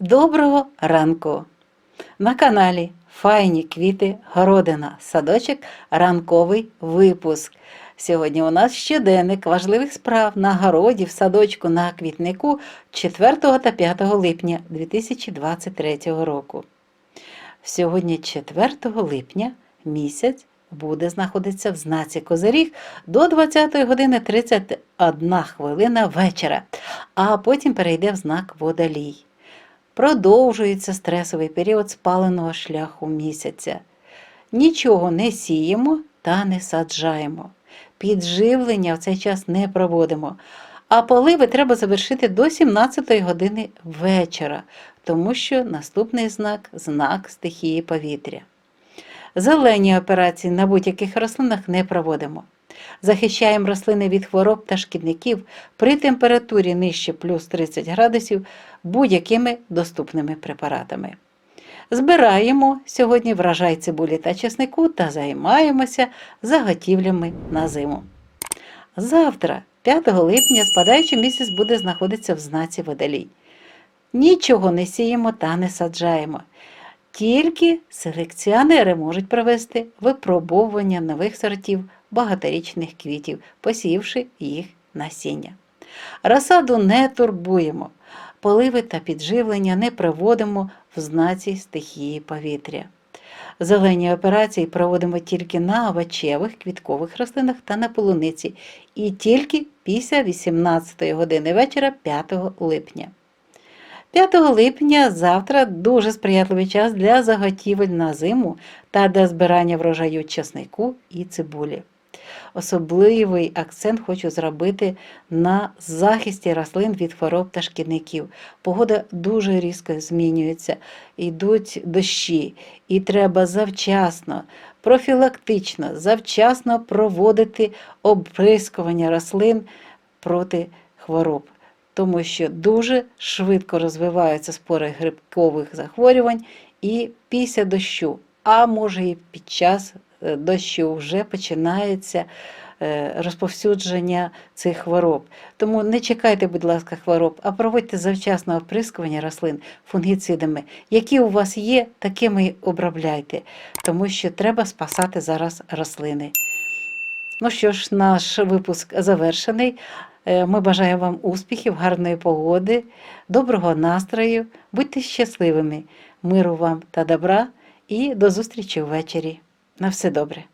Доброго ранку! На каналі Файні квіти Городина, садочок, ранковий випуск. Сьогодні у нас щоденник важливих справ на городі, в садочку на квітнику 4 та 5 липня 2023 року. Сьогодні 4 липня місяць буде знаходитися в знаці Козиріг до 20 години 31 хвилина вечора, а потім перейде в знак Водолій. Продовжується стресовий період спаленого шляху місяця. Нічого не сіємо та не саджаємо. Підживлення в цей час не проводимо. А поливи треба завершити до 17 години вечора, тому що наступний знак знак стихії повітря. Зелені операції на будь-яких рослинах не проводимо. Захищаємо рослини від хвороб та шкідників при температурі нижче плюс 30 градусів будь-якими доступними препаратами. Збираємо сьогодні врожай цибулі та чеснику та займаємося заготівлями на зиму. Завтра, 5 липня, спадаючий місяць буде знаходитися в знаці водолій. Нічого не сіємо та не саджаємо. Тільки селекціонери можуть провести випробовування нових сортів багаторічних квітів, посіявши їх насіння. Розсаду не турбуємо, поливи та підживлення не проводимо в знаці стихії повітря. Зелені операції проводимо тільки на овочевих квіткових рослинах та на полуниці, і тільки після 18 години вечора 5 липня. 5 липня завтра дуже сприятливий час для заготівель на зиму та для збирання врожаю часнику і цибулі. Особливий акцент хочу зробити на захисті рослин від хвороб та шкідників. Погода дуже різко змінюється, йдуть дощі, і треба завчасно, профілактично, завчасно проводити обрискування рослин проти хвороб тому що дуже швидко розвиваються спори грибкових захворювань і після дощу, а може і під час дощу вже починається е, розповсюдження цих хвороб. Тому не чекайте, будь ласка, хвороб, а проводьте завчасне оприскування рослин фунгіцидами. Які у вас є, такими обробляйте, тому що треба спасати зараз рослини. Ну що ж, наш випуск завершений. Е, Ми бажаємо вам успіхів, гарної погоди, доброго настрою, будьте щасливими, миру вам та добра і до зустрічі ввечері. На все добре.